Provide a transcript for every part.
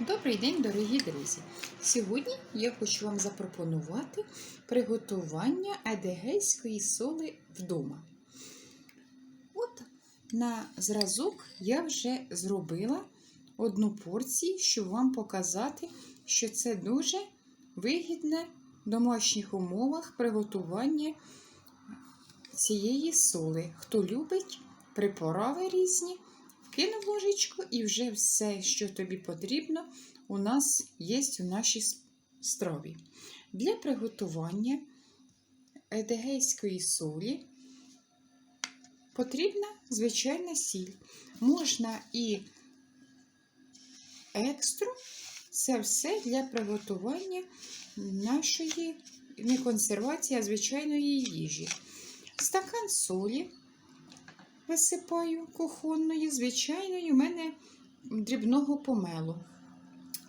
Добрий день, дорогі друзі! Сьогодні я хочу вам запропонувати приготування адегейської соли вдома. От на зразок я вже зробила одну порцію, щоб вам показати, що це дуже вигідне в домашніх умовах приготування цієї соли. Хто любить припорави різні, Кинув ложечку і вже все, що тобі потрібно, у нас є у нашій страві. Для приготування едегейської солі потрібна звичайна сіль. Можна і екстру, це все для приготування нашої не консервації, а звичайної їжі. Стакан солі висипаю кухонної, звичайної, у мене дрібного помелу.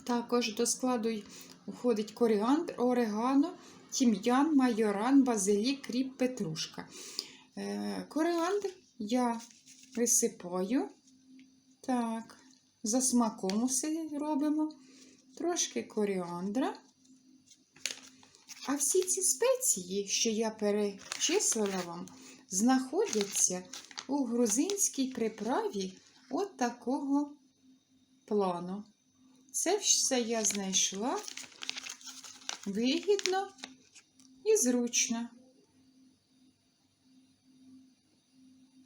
Також до складу входить коріандр, орегано, тім'ян, майоран, базилік, кріп, петрушка. Е, коріандр я висипаю. Так, за смаком усе робимо. Трошки коріандра. А всі ці спеції, що я перечислила вам, знаходяться у грузинській приправі от такого плану. Це все я знайшла вигідно і зручно.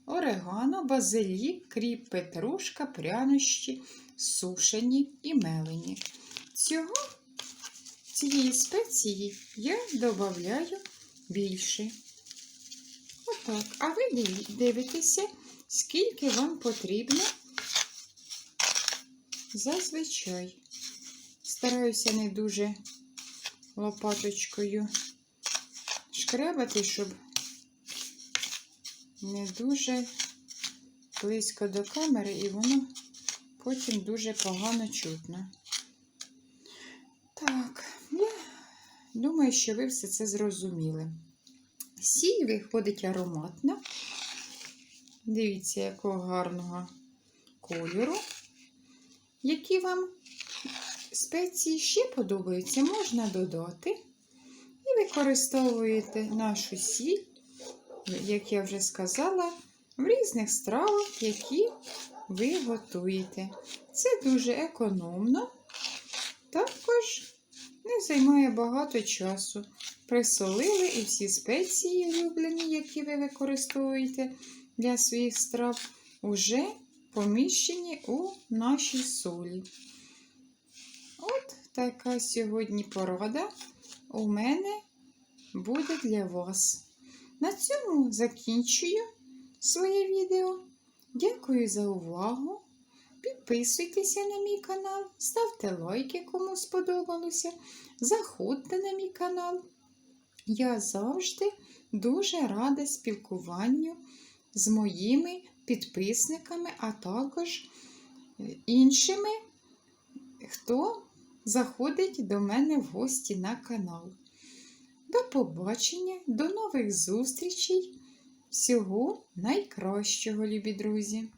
Орегано, базилік, кріп, петрушка, прянощі, сушені і мелені. Цього, цієї спеції я додаю більше. Отак. А ви дивитеся, скільки вам потрібно зазвичай. Стараюся не дуже лопаточкою шкребати, щоб не дуже близько до камери, і воно потім дуже погано чутно. Так, я думаю, що ви все це зрозуміли. Сіль виходить ароматна. Дивіться, якого гарного кольору. Які вам спеції ще подобаються, можна додати. І використовуєте нашу сіль, як я вже сказала, в різних стравах, які ви готуєте. Це дуже економно, також не займає багато часу присолили і всі спеції улюблені, які ви використовуєте для своїх страв, уже поміщені у нашій солі. От така сьогодні порада у мене буде для вас. На цьому закінчую своє відео. Дякую за увагу. Підписуйтеся на мій канал, ставте лайки, кому сподобалося. Заходьте на мій канал. Я завжди дуже рада спілкуванню з моїми підписниками, а також іншими, хто заходить до мене в гості на канал. До побачення, до нових зустрічей! Всього найкращого, любі друзі!